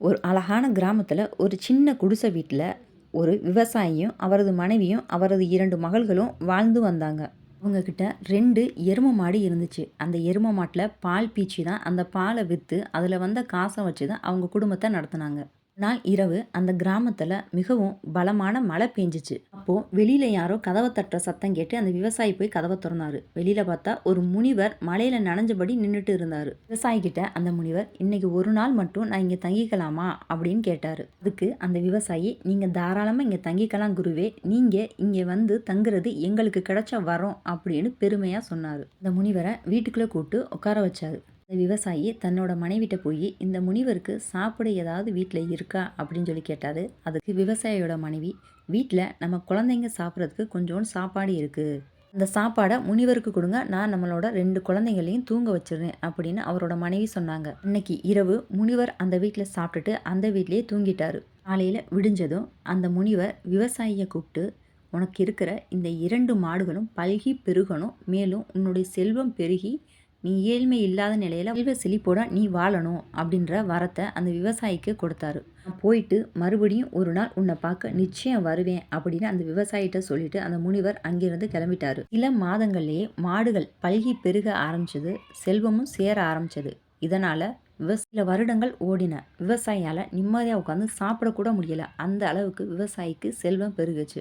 ஒரு அழகான கிராமத்தில் ஒரு சின்ன குடிசை வீட்டில் ஒரு விவசாயியும் அவரது மனைவியும் அவரது இரண்டு மகள்களும் வாழ்ந்து வந்தாங்க. அவங்கக்கிட்ட ரெண்டு எருமை மாடு இருந்துச்சு. அந்த எருமை மாட்டில் பால் பீச்சி தான் அந்த பாலை விற்று அதில் வந்த காசை வச்சு தான் அவங்க குடும்பத்தை நடத்துனாங்க. நாள் இரவு அந்த கிராமத்தில் மிகவும் பலமான மழை பெஞ்சிச்சு. அப்போது வெளியில் யாரோ கதவை தட்டுற சத்தம் கேட்டு அந்த விவசாயி போய் கதவை திறந்தாரு. வெளியில் பார்த்தா ஒரு முனிவர் மலையில் நனைஞ்சபடி நின்றுட்டு இருந்தார். விவசாயிக்கிட்ட அந்த முனிவர் இன்னைக்கு ஒரு நாள் மட்டும் நான் இங்கே தங்கிக்கலாமா? அப்படின்னு கேட்டார். அதுக்கு அந்த விவசாயி நீங்கள் தாராளமாக இங்கே தங்கிக்கலாம் குருவே. நீங்கள் இங்கே வந்து தங்குறது எங்களுக்கு கிடைச்ச வரோம் அப்படின்னு பெருமையாக சொன்னார். அந்த முனிவரை வீட்டுக்குள்ளே கூப்பிட்டு உட்கார வச்சாரு. அந்த விவசாயி தன்னோட மனைவிட்ட போய் இந்த முனிவருக்கு சாப்பிட ஏதாவது வீட்டில் இருக்கா? அப்படின்னு சொல்லி கேட்டாரு. அதுக்கு விவசாயியோட மனைவி வீட்டில் நம்ம குழந்தைங்க சாப்பிட்றதுக்கு கொஞ்சோண்டு சாப்பாடு இருக்குது அந்த சாப்பாடை முனிவருக்கு கொடுங்க. நான் நம்மளோட ரெண்டு குழந்தைங்களையும் தூங்க வச்சிருவேன் அப்படின்னு அவரோட மனைவி சொன்னாங்க. இன்னைக்கு இரவு முனிவர் அந்த வீட்டில் சாப்பிட்டுட்டு அந்த வீட்லேயே தூங்கிட்டாரு. காலையில் விடிஞ்சதும் அந்த முனிவர் விவசாயியை கூப்பிட்டு உனக்கு இருக்கிற இந்த இரண்டு மாடுகளும் பல்கி பெருகணும். மேலும் உன்னுடைய செல்வம் பெருகி நீ ஏழ்மை இல்லாத நிலையில் செல்வ செழிப்போட நீ வாழணும் அப்படின்ற வரத்தை அந்த விவசாயிக்கு கொடுத்தாரு. போயிட்டு மறுபடியும் ஒரு நாள் உன்னை பார்க்க நிச்சயம் வருவேன் அப்படின்னு அந்த விவசாயிகிட்ட சொல்லிட்டு அந்த முனிவர் அங்கிருந்து கிளம்பிட்டாரு. சில மாதங்கள்லேயே மாடுகள் பல்கி பெருக ஆரம்பிச்சது செல்வமும் சேர ஆரம்பிச்சது. இதனால சில வருடங்கள் ஓடின. விவசாயியால் நிம்மதியாக உட்காந்து சாப்பிடக்கூட முடியல. அந்த அளவுக்கு விவசாயிக்கு செல்வம் பெருகுச்சு.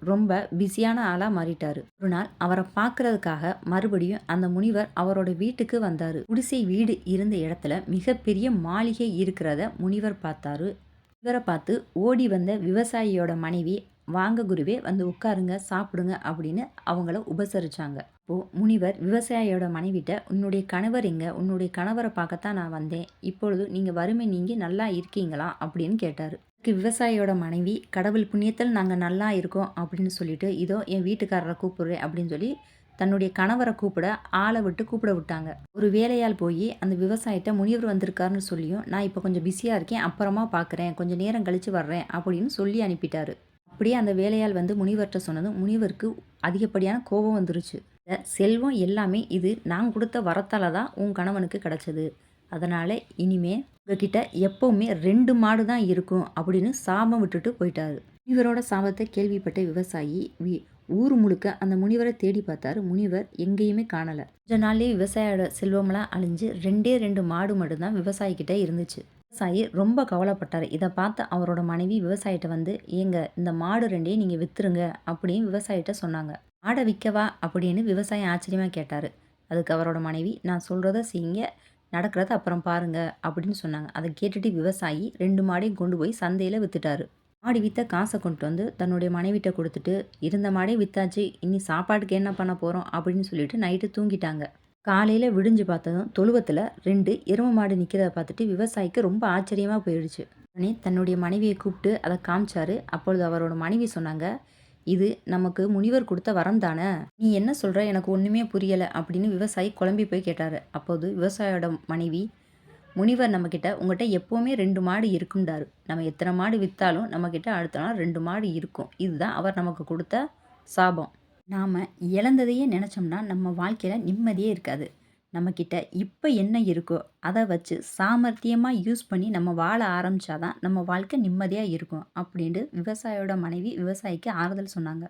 ரொம்ப பிஸியான ஆளாக மாறிட்டாரு. ஒரு நாள் அவரை பார்க்கறதுக்காக மறுபடியும் அந்த முனிவர் அவரோட வீட்டுக்கு வந்தாரு. குடிசை வீடு இருந்த இடத்துல மிகப்பெரிய மாளிகை இருக்கிறத முனிவர் பார்த்தாரு. இவரை பார்த்து ஓடி வந்த விவசாயியோட மனைவி வாங்க குருவே வந்து உட்காருங்க சாப்பிடுங்க அப்படின்னு அவங்கள உபசரிச்சாங்க. இப்போ முனிவர் விவசாயியோட மனைவிட்ட உன்னுடைய கணவர் எங்க? உன்னுடைய கணவரை பார்க்கத்தான் நான் வந்தேன். இப்பொழுது நீங்க வறுமை நீங்கி நல்லா இருக்கீங்களா? அப்படின்னு கேட்டாரு. விவசாயியோட மனைவி கடவுள் புண்ணியத்தில் நாங்கள் நல்லா இருக்கோம் அப்படின்னு சொல்லிட்டு இதோ என் வீட்டுக்காரரை கூப்பிடுறேன் அப்படின்னு சொல்லி தன்னுடைய கணவரை கூப்பிட ஆளை விட்டு கூப்பிட விட்டாங்க. ஒரு வேலையால் போய் அந்த விவசாயிட்ட முனிவர் வந்திருக்காருன்னு சொல்லியும் நான் இப்போ கொஞ்சம் பிஸியாக இருக்கேன் அப்புறமா பார்க்குறேன் கொஞ்சம் நேரம் கழித்து வர்றேன் அப்படின்னு சொல்லி அனுப்பிட்டாரு. அப்படியே அந்த வேலையால் வந்து முனிவர்கிட்ட சொன்னதும் முனிவருக்கு அதிகப்படியான கோபம் வந்துருச்சு. செல்வம் எல்லாமே இது நான் கொடுத்த வரத்தால் தான் உன் கணவனுக்கு கிடச்சது. அதனால் இனிமே உங்ககிட்ட எப்போவுமே ரெண்டு மாடு தான் இருக்கும் அப்படின்னு சாபம் விட்டுட்டு போயிட்டாரு. முனிவரோட சாபத்தை கேள்விப்பட்ட விவசாயி வி ஊர் முழுக்க அந்த முனிவரை தேடி பார்த்தாரு. முனிவர் எங்கேயுமே காணலை. கொஞ்ச நாள்லேயே விவசாயோட செல்வமெல்லாம் அழிஞ்சு ரெண்டே ரெண்டு மாடு மட்டும்தான் விவசாயிக்கிட்ட இருந்துச்சு. விவசாயி ரொம்ப கவலைப்பட்டார். இதை பார்த்து அவரோட மனைவி விவசாயிட்ட வந்து ஏங்க இந்த மாடு ரெண்டையும் நீங்கள் விற்றுருங்க அப்படின்னு விவசாயிட்ட சொன்னாங்க. மாடை விற்கவா அப்படின்னு விவசாயி ஆச்சரியமாக கேட்டார். அதுக்கு அவரோட மனைவி நான் சொல்கிறத செய்யுங்க. நடக்கிறத அப்புறம் பாருங்க அப்படின்னு சொன்னாங்க. அதை கேட்டுட்டு விவசாயி ரெண்டு மாடையும் கொண்டு போய் சந்தையில் விற்றுட்டாரு மாடி விற்ற காசை கொண்டு வந்து தன்னுடைய மனைவிட்ட கொடுத்துட்டு இருந்த மாடே விற்றாச்சு இனி சாப்பாட்டுக்கு என்ன பண்ண போகிறோம் அப்படின்னு சொல்லிட்டு நைட்டு தூங்கிட்டாங்க. காலையில் விடிஞ்சு பார்த்ததும் தொழுவத்தில் ரெண்டு எரும மாடு நிற்கிறத பார்த்துட்டு விவசாயிக்கு ரொம்ப ஆச்சரியமாக போயிடுச்சு. உடனே தன்னுடைய மனைவியை கூப்பிட்டு அதை காமிச்சாரு. அப்பொழுது அவரோட மனைவி சொன்னாங்க இது நமக்கு முனிவர் கொடுத்த வரம் தானே? நீ என்ன சொல்கிற எனக்கு ஒன்றுமே புரியலை அப்படின்னு விவசாயி குழம்பி போய் கேட்டார். அப்போது விவசாயியோட மனைவி முனிவர் நம்மக்கிட்ட உங்கள்கிட்ட எப்போவுமே ரெண்டு மாடு இருக்குண்டாரு நம்ம எத்தனை மாடு விற்றாலும் நம்மக்கிட்ட அடுத்த நாள் ரெண்டு மாடு இருக்கும். இதுதான் அவர் நமக்கு கொடுத்த சாபம். நாம் இழந்ததையே நினச்சோம்னா நம்ம வாழ்க்கையில் நிம்மதியே இருக்காது. நம்மக்கிட்ட இப்போ என்ன இருக்கோ அதை வச்சு சாமர்த்தியமாக யூஸ் பண்ணி நம்ம வாழ ஆரம்பித்தாதான் நம்ம வாழ்க்கை நிம்மதியாக இருக்கும் அப்படின்ட்டு விவசாயியோட மனைவி விவசாயிக்கு ஆறுதல் சொன்னாங்க.